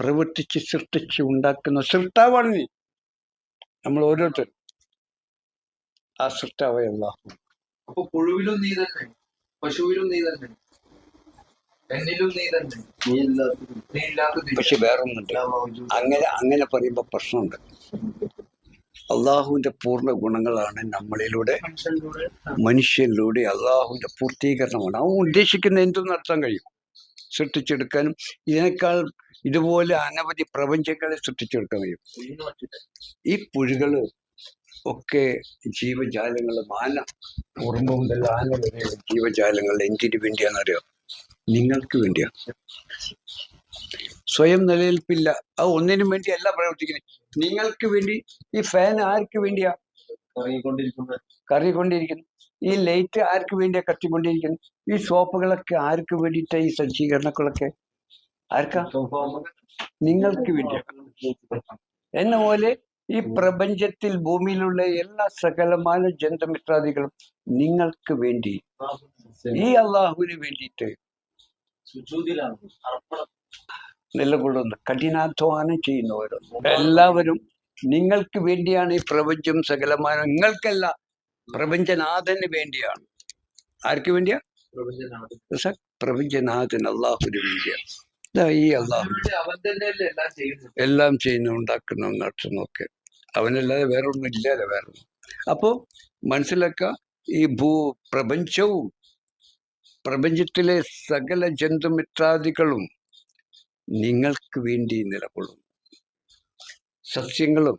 പ്രവർത്തിച്ച് സൃഷ്ടിച്ച് ഉണ്ടാക്കുന്ന സൃഷ്ടാവാണ് നീ. നമ്മൾ ഓരോരുത്തർ ആ സൃഷ്ടാവായ അള്ളാഹു അപ്പൊ പുഴുവിലും നീ തന്നെ. പശുവിലും നീ തന്നെ. പക്ഷെ വേറൊന്നുണ്ട്. അങ്ങനെ അങ്ങനെ പറയുമ്പോൾ പ്രശ്നമുണ്ട്. അള്ളാഹുവിന്റെ പൂർണ ഗുണങ്ങളാണ് നമ്മളിലൂടെ മനുഷ്യരിലൂടെ അള്ളാഹുവിന്റെ പൂർത്തീകരണമാണ്. അവൻ ഉദ്ദേശിക്കുന്ന എന്തും നടത്താൻ കഴിയും. സൃഷ്ടിച്ചെടുക്കാനും ഇതിനേക്കാൾ ഇതുപോലെ അനവധി പ്രപഞ്ചങ്ങളെ സൃഷ്ടിച്ചെടുക്കാൻ കഴിയും. ഈ പുഴുകൾ ഒക്കെ ജീവജാലങ്ങൾ ആന ഉറുമ്പ് മുതൽ ആന വരെ ജീവജാലങ്ങൾ എന്തിനു വേണ്ടിയാണെന്നറിയോ നിങ്ങൾക്ക് വേണ്ടിയാ. സ്വയം നിലനിൽപ്പില്ല. അത് ഒന്നിനും വേണ്ടിയല്ല പ്രവർത്തിക്കുന്നത്. നിങ്ങൾക്ക് വേണ്ടി ഈ ഫാൻ ആർക്ക് വേണ്ടിയാ? കറങ്ങിക്കൊണ്ടിരിക്കുന്ന. ഈ ലൈറ്റ് ആർക്ക് വേണ്ടിയാ കത്തിക്കൊണ്ടിരിക്കുന്നു ഈ സോപ്പുകളൊക്കെ ആർക്ക് വേണ്ടിയിട്ടാ ഈ സജ്ജീകരണങ്ങളൊക്കെ? ആർക്കാ? നിങ്ങൾക്ക് വേണ്ടിയാ. എന്ന പോലെ ഈ പ്രപഞ്ചത്തിൽ ഭൂമിയിലുള്ള എല്ലാ സകലമായ ജന്തമിത്രാദികളും നിങ്ങൾക്ക് വേണ്ടി. ഈ അള്ളാഹുവിന് വേണ്ടിയിട്ട് നിലകൊള്ളുന്ന കഠിനാധ്വാനം ചെയ്യുന്നവരും എല്ലാവരും നിങ്ങൾക്ക് വേണ്ടിയാണ് ഈ പ്രപഞ്ചം സകലമായ നിങ്ങൾക്കല്ല പ്രപഞ്ചനാഥന് വേണ്ടിയാണ്. ആർക്ക് വേണ്ടിയാ? പ്രപഞ്ചനാഥൻ അള്ളാഹുവിന് വേണ്ടിയാണ് ഈ അള്ളാഹു. എല്ലാം ചെയ്യുന്നു ഉണ്ടാക്കുന്നു നടത്തുന്നൊക്കെ അവനല്ലാതെ വേറെ ഒന്നും ഇല്ലല്ലോ വേറെ അപ്പോൾ മനസ്സിലാക്കുക ഈ ഭൂ പ്രപഞ്ചവും പ്രപഞ്ചത്തിലെ സകല ജന്തുമിത്രാദികളും നിങ്ങൾക്ക് വേണ്ടി നിലകൊള്ളുന്നു. സസ്യങ്ങളും